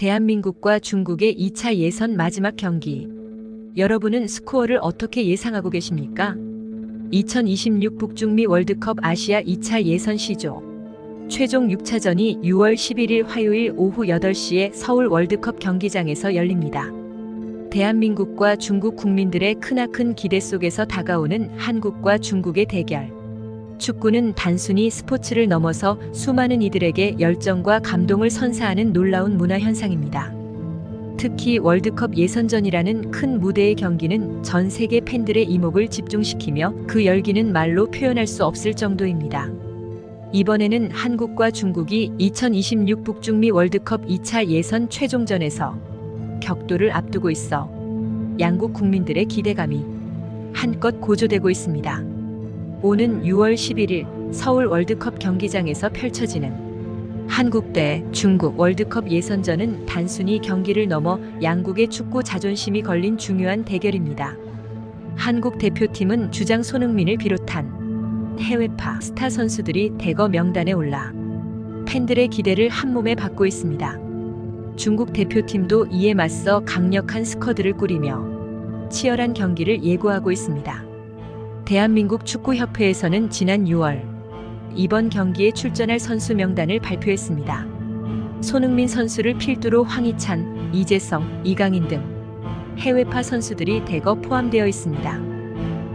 대한민국과 중국의 2차 예선 마지막 경기. 여러분은 스코어를 어떻게 예상하고 계십니까? 2026 북중미 월드컵 아시아 2차 예선 시조. 최종 6차전이 6월 11일 화요일 오후 8시에 서울 월드컵 경기장에서 열립니다. 대한민국과 중국 국민들의 크나큰 기대 속에서 다가오는 한국과 중국의 대결. 축구는 단순히 스포츠를 넘어서 수많은 이들에게 열정과 감동을 선사하는 놀라운 문화 현상입니다. 특히 월드컵 예선전이라는 큰 무대의 경기는 전 세계 팬들의 이목을 집중시키며 그 열기는 말로 표현할 수 없을 정도입니다. 이번에는 한국과 중국이 2026 북중미 월드컵 2차 예선 최종전에서 격돌을 앞두고 있어 양국 국민들의 기대감이 한껏 고조되고 있습니다. 오는 6월 11일 서울 월드컵 경기장에서 펼쳐지는 한국 대 중국 월드컵 예선전은 단순히 경기를 넘어 양국의 축구 자존심이 걸린 중요한 대결입니다. 한국 대표팀은 주장 손흥민을 비롯한 해외파 스타 선수들이 대거 명단에 올라 팬들의 기대를 한몸에 받고 있습니다. 중국 대표팀도 이에 맞서 강력한 스쿼드를 꾸리며 치열한 경기를 예고하고 있습니다. 대한민국 축구협회에서는 지난 6월 이번 경기에 출전할 선수 명단을 발표했습니다. 손흥민 선수를 필두로 황희찬, 이재성, 이강인 등 해외파 선수들이 대거 포함되어 있습니다.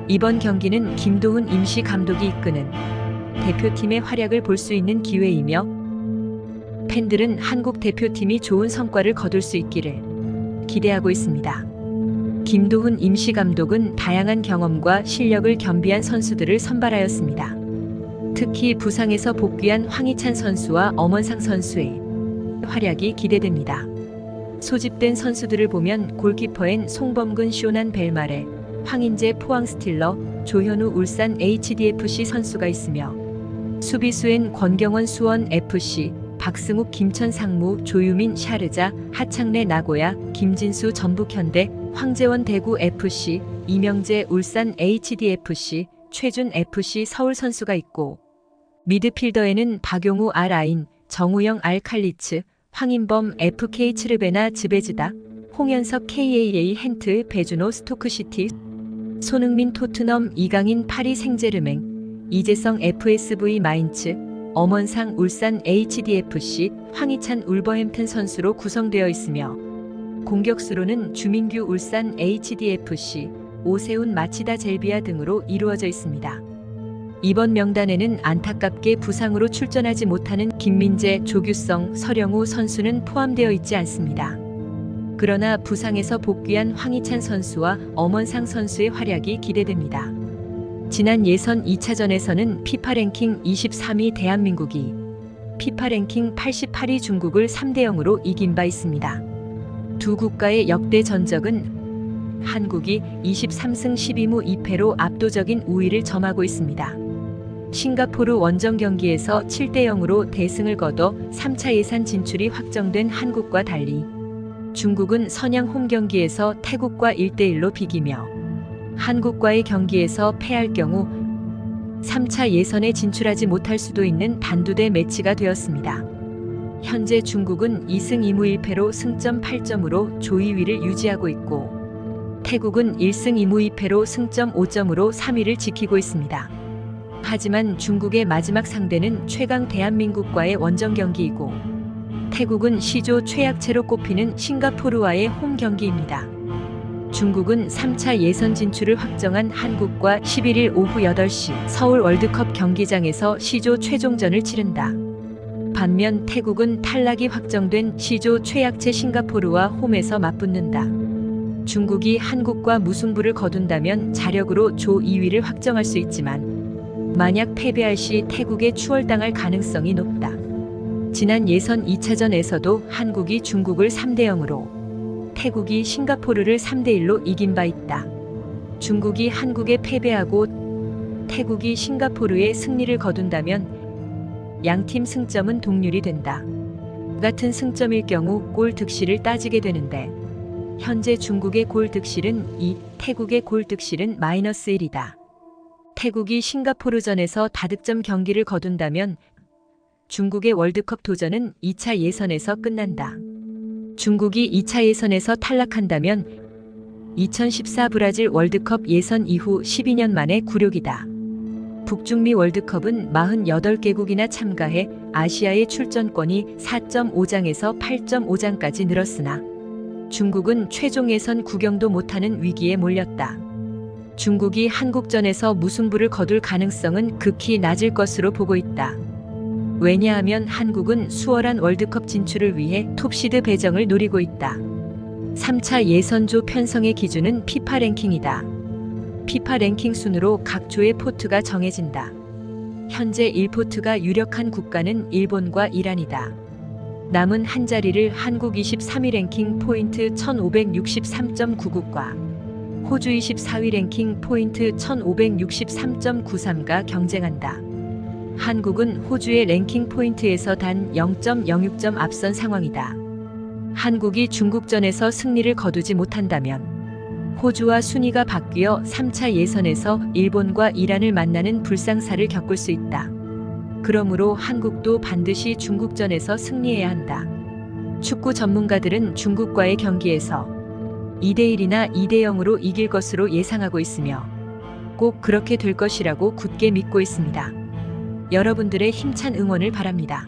이번 경기는 김도훈 임시 감독이 이끄는 대표팀의 활약을 볼 수 있는 기회이며 팬들은 한국 대표팀이 좋은 성과를 거둘 수 있기를 기대하고 있습니다. 김도훈 임시 감독은 다양한 경험과 실력을 겸비한 선수들을 선발하였습니다. 특히 부상에서 복귀한 황희찬 선수와 엄원상 선수의 활약이 기대됩니다. 소집된 선수들을 보면 골키퍼엔 송범근 쇼난 벨마레, 황인재 포항 스틸러, 조현우 울산 HDFC 선수가 있으며 수비수엔 권경원 수원 FC, 박승욱 김천 상무, 조유민 샤르자, 하창래 나고야, 김진수 전북현대, 황재원 대구 FC, 이명재 울산 HDFC, 최준 FC 서울 선수가 있고 미드필더에는 박용우 알아인, 정우영 알칼리츠, 황인범 FK 츠르베나 즈베즈다, 홍현석 KAA hen트 배준호 스토크시티, 손흥민 토트넘 이강인 파리 생제르맹, 이재성 FSV 마인츠, 엄원상 울산 HDFC, 황희찬 울버햄튼 선수로 구성되어 있으며 공격수로는 주민규 울산 HDFC, 오세훈 마치다 젤비아 등으로 이루어져 있습니다. 이번 명단에는 안타깝게 부상으로 출전하지 못하는 김민재, 조규성, 서령우 선수는 포함되어 있지 않습니다. 그러나 부상에서 복귀한 황희찬 선수와 엄원상 선수의 활약이 기대됩니다. 지난 예선 2차전에서는 피파 랭킹 23위 대한민국이 피파 랭킹 88위 중국을 3대 0으로 이긴 바 있습니다. 두 국가의 역대 전적은 한국이 23승 12무 2패로 압도적인 우위를 점하고 있습니다. 싱가포르 원정 경기에서 7대 0으로 대승을 거둬 3차 예산 진출이 확정된 한국과 달리 중국은 선양 홈 경기에서 태국과 1대 1로 비기며 한국과의 경기에서 패할 경우 3차 예선에 진출하지 못할 수도 있는 단두대 매치가 되었습니다. 현재 중국은 2승 2무 1패로 승점 8점으로 조이위를 유지하고 있고 태국은 1승 2무 2패로 승점 5점으로 3위를 지키고 있습니다. 하지만 중국의 마지막 상대는 최강 대한민국과의 원정 경기이고 태국은 시조 최약체로 꼽히는 싱가포르와의 홈 경기입니다. 중국은 3차 예선 진출을 확정한 한국과 11일 오후 8시 서울 월드컵 경기장에서 시조 최종전을 치른다. 반면 태국은 탈락이 확정된 시조 최약체 싱가포르와 홈에서 맞붙는다. 중국이 한국과 무승부를 거둔다면 자력으로 조 2위를 확정할 수 있지만 만약 패배할 시 태국에 추월당할 가능성이 높다. 지난 예선 2차전에서도 한국이 중국을 3대 0으로 태국이 싱가포르를 3대 1로 이긴 바 있다. 중국이 한국에 패배하고 태국이 싱가포르에 승리를 거둔다면 양팀 승점은 동률이 된다. 같은 승점일 경우 골 득실을 따지게 되는데 현재 중국의 골 득실은 2, 태국의 골 득실은 마이너스 1이다. 태국이 싱가포르전에서 다득점 경기를 거둔다면 중국의 월드컵 도전은 2차 예선에서 끝난다. 중국이 2차 예선에서 탈락한다면 2014 브라질 월드컵 예선 이후 12년 만의 굴욕이다. 북중미 월드컵은 48개국이나 참가해 아시아의 출전권이 4.5장에서 8.5장까지 늘었으나 중국은 최종 예선 구경도 못하는 위기에 몰렸다. 중국이 한국전에서 무승부를 거둘 가능성은 극히 낮을 것으로 보고 있다. 왜냐하면 한국은 수월한 월드컵 진출을 위해 톱시드 배정을 노리고 있다. 3차 예선조 편성의 기준은 피파 랭킹이다. 피파 랭킹 순으로 각 조의 포트가 정해진다. 현재 1포트가 유력한 국가는 일본과 이란이다. 남은 한 자리를 한국 23위 랭킹 포인트 1563.99과 호주 24위 랭킹 포인트 1563.93가 경쟁한다. 한국은 호주의 랭킹 포인트에서 단 0.06점 앞선 상황이다. 한국이 중국전에서 승리를 거두지 못한다면 호주와 순위가 바뀌어 3차 예선에서 일본과 이란을 만나는 불상사를 겪을 수 있다. 그러므로 한국도 반드시 중국전에서 승리해야 한다. 축구 전문가들은 중국과의 경기에서 2대1이나 2대0으로 이길 것으로 예상하고 있으며 꼭 그렇게 될 것이라고 굳게 믿고 있습니다. 여러분들의 힘찬 응원을 바랍니다.